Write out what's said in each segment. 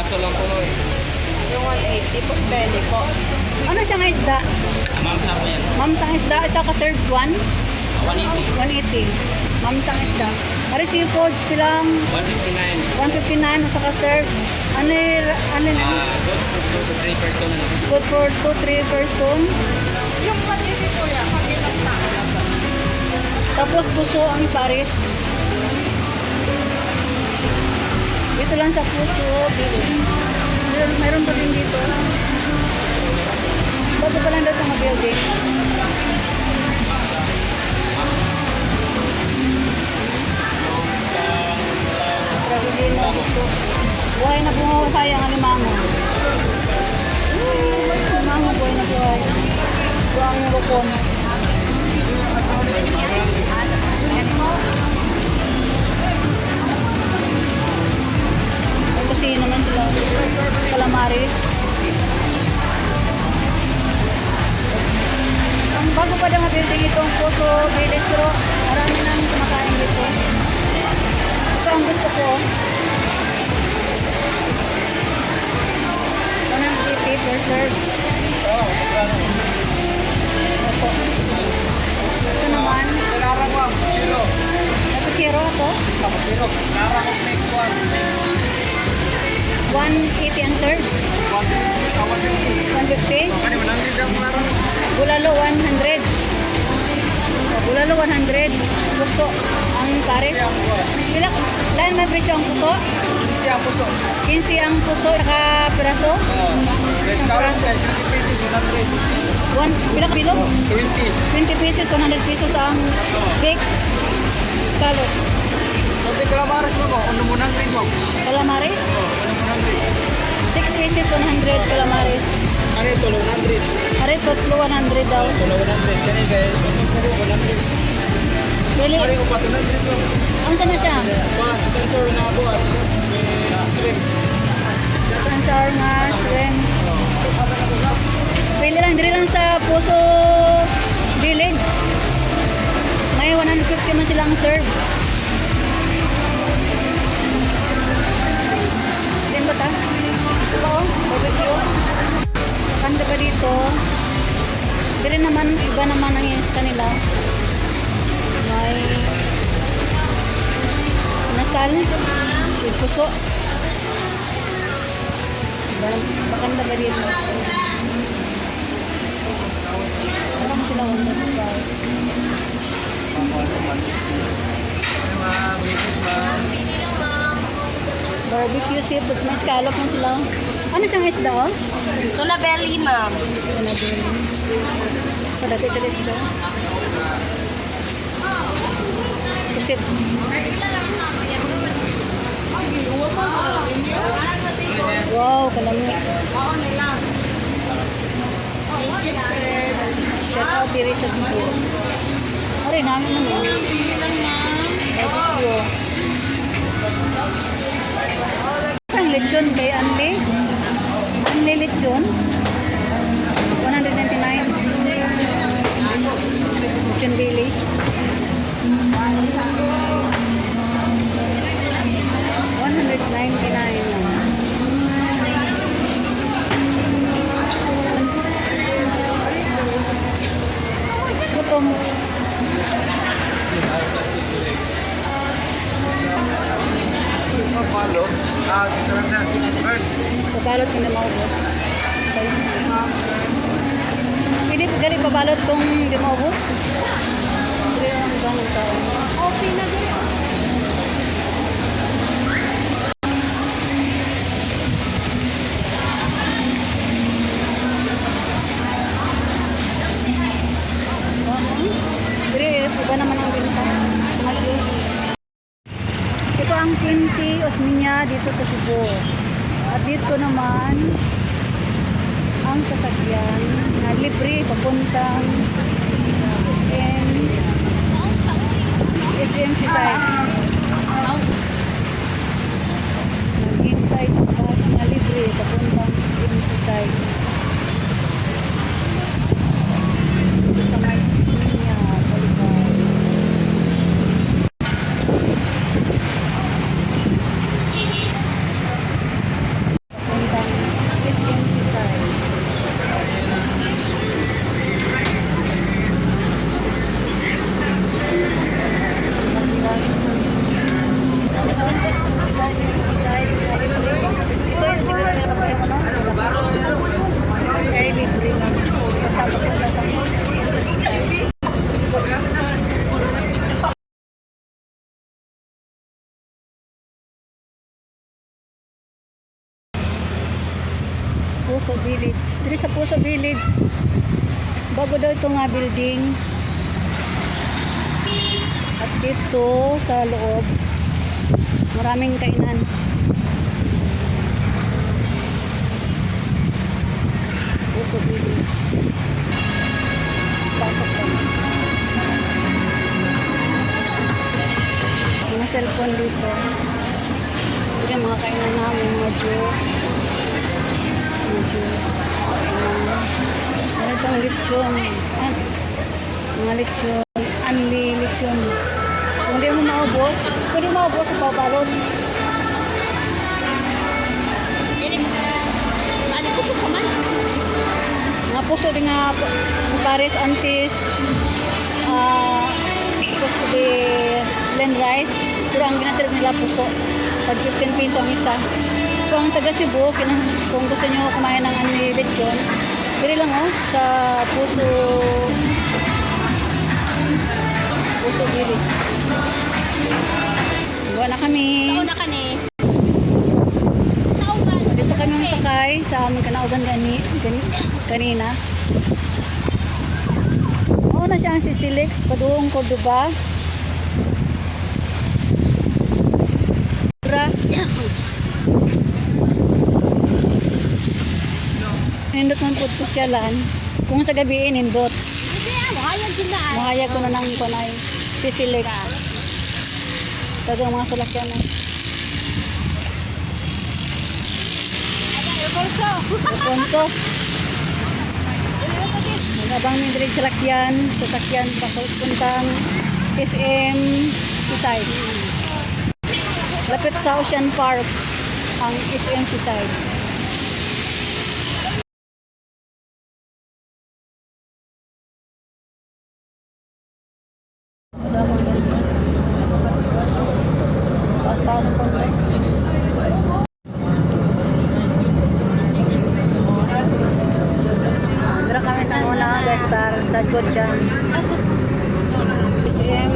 piraso lang po eh. Yung 180 po belly po. Ano siyang isda? Ah, Ma'am, sa yan. Ma'am sang isda, isa ka served one? 180. 180. Ma'am sang isda. Ari seafoods pilang 159. 159 usa ka serve. Ano ano na? Ah, good for 2 to 3 person lang. Good for 2 3 person. Yung 180 po yan, pag ilang tao. Tapos puso ang Paris. Dito lang sa puso. Meron, meron pa din dito. Bago pa lang daw itong building. Travelino gusto. Buhay na buhay ang alimango. Alimango buhay na buhay. Buhay ang lukon. Ito si naman sila. Calamaris. Ang bago pa daw nga building itong Puso Village pero marami nang kumakain dito. Ito ang gusto ko. 150 per serve. Ito. Ito naman. Larang ma'am, zero. Napuchero ako. Zero. Larang ko next one. Next 180 ang serve. 150. 150. Kani, 100 ang larang. Bulalo 100. O, Bulalo 100. Puso ang pares. Pila lain may presyo ang puso? Isi ang puso. 15 ang puso saka piraso. Restaurant sa 50 pesos, 100. One, pila kilo? 20. 20 pesos, 100 pesos ang bake. Scallop. Kasi calamares mo mo, ano mo nang rin mo? Calamares. Oh, 6 pesos, 100 calamares. Ano ito, 100. Are totlo 100 daw. Tulo 100. Kani guys, ano po 100. Bili. Ko pa 200 mo. Ang sana siya? Sponsor na ako at sour nga, shrimp. Pili lang, diri lang sa Puso Village. May 150 man silang serve. Barbecue. Kanda pa dito. Diri naman, iba naman ang yes kanila. May nasal, may puso. Bakanda ba dito? Parang sila wala sa Barbecue seafoods, may scallop na sila. Ano siyang isda oh? Tuna belly, ma'am. Ito na din. Padati sa isda. Pusit. Wow, kalami. Shout out diri sa Cebu. Aray, namin naman. Barbecue. Ang lechon kay Anli. Anli lechon. 199. Lechon Billy. Ninety-nine. Gutom. Palo. Pabalot ko na maubos. Spicy. Pwede gali pabalot kung di maubos. Pwede lang hanggang taon. Ang Quinty Osminia dito sa Cebu. At dito naman ang sasakyan na libre papuntang SM SM Sisay. Naghintay sa bus na libre papuntang SM Sisay. Dito sa may Osminia, Balikan. Puso Village. Diri sa Puso Village, bago daw ito nga building. At dito sa loob, maraming kainan. Lechon. Ah, mga lechon. Anli lechon. Kung hindi mo maubos, pwede maubos sa pabalon. Ano po po man? Mga puso din nga pares antis. Uh, supposed to be blend rice. Pero ang ginaserve nila puso. Pag 15 piso ang isa. So ang taga Cebu, kung gusto nyo kumain ng anli lechon, Dili lang oh, sa puso puso dili. Gawa na kami. Una ka ni. Naugan. Dito kami masakay sa aming kanaugan gani, gani, kanina. Oo na siya ang Sisilix, Paduong Cordoba. Nindot man po ito siya lan. Kung sa gabi nindot, Hindi ah, mahayag din na. mahaya ko na ng kunay. Sisilix. Tagang mga salakyan na. Alfonso. Nagabang mi diri sa lakyan, sa sakyan papuntang SM Seaside. Lapit sa Ocean Park ang SM Seaside. Gotchan. SM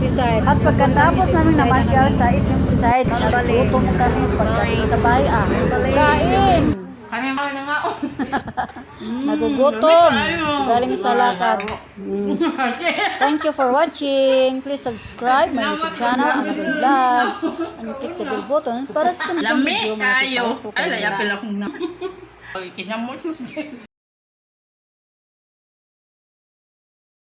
Seaside. At pagkatapos namin na masyal sa SM Seaside, nagutom kami pagdating sa baya. Kain! Kami mga na nga. Nagugutom. Galing sa lakad. Mm. Thank you for watching. Please subscribe my YouTube channel, Another Vlogs, and click the bell button para sa sunod na Lami video. kayo. Matutunan po Ay, layapil akong na. Kinamot mo.